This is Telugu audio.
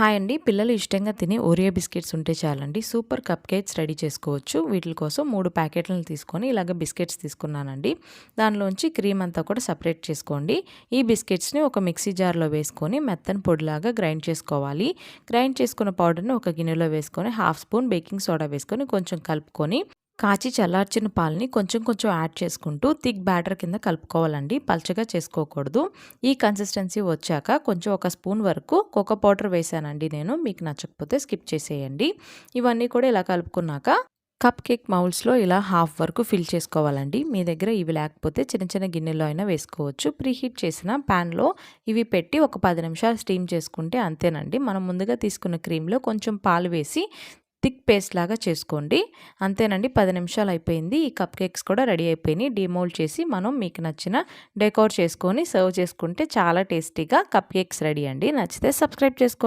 హాయ్ అండి. పిల్లలు ఇష్టంగా తినే ఓరియో బిస్కెట్స్ ఉంటే చాలండి. సూపర్ కప్ కేక్స్ రెడీ చేసుకోవచ్చు. వీటి కోసం మూడు ప్యాకెట్లను తీసుకొని ఇలాగ బిస్కెట్స్ తీసుకున్నానండి. దానిలోంచి క్రీమ్ అంతా కూడా సపరేట్ చేసుకోండి. ఈ బిస్కెట్స్ని ఒక మిక్సీ జార్లో వేసుకొని మెత్తని పొడిలాగా గ్రైండ్ చేసుకోవాలి. గ్రైండ్ చేసుకున్న పౌడర్ని ఒక గిన్నెలో వేసుకొని హాఫ్ స్పూన్ బేకింగ్ సోడా వేసుకొని కొంచెం కలుపుకొని కాచి చల్లార్చిన పాలని కొంచెం కొంచెం యాడ్ చేసుకుంటూ థిక్ బ్యాటర్ కింద కలుపుకోవాలండి. పల్చగా చేసుకోకూడదు. ఈ కన్సిస్టెన్సీ వచ్చాక కొంచెం ఒక స్పూన్ వరకు కోకో పౌడర్ వేసానండి నేను. మీకు నచ్చకపోతే స్కిప్ చేసేయండి. ఇవన్నీ కూడా ఇలా కలుపుకున్నాక కప్ కేక్ మౌల్స్లో ఇలా హాఫ్ వరకు ఫిల్ చేసుకోవాలండి. మీ దగ్గర ఇవి లేకపోతే చిన్న చిన్న గిన్నెలో అయినా వేసుకోవచ్చు. ప్రీహీట్ చేసిన ప్యాన్లో ఇవి పెట్టి ఒక పది నిమిషాలు స్టీమ్ చేసుకుంటే అంతేనండి. మనం ముందుగా తీసుకున్న క్రీమ్లో కొంచెం పాలు వేసి థిక్ పేస్ట్ లాగా చేసుకోండి. అంతేనండి పది నిమిషాలు అయిపోయింది. ఈ కప్ కేక్స్ కూడా రెడీ అయిపోయినాయి. డిమోల్డ్ చేసి మనం మీకు నచ్చిన డెకోర్ చేసుకొని సర్వ్ చేసుకుంటే చాలా టేస్టీగా కప్ కేక్స్ రెడీ అండి. నచ్చితే సబ్స్క్రైబ్ చేసుకోండి.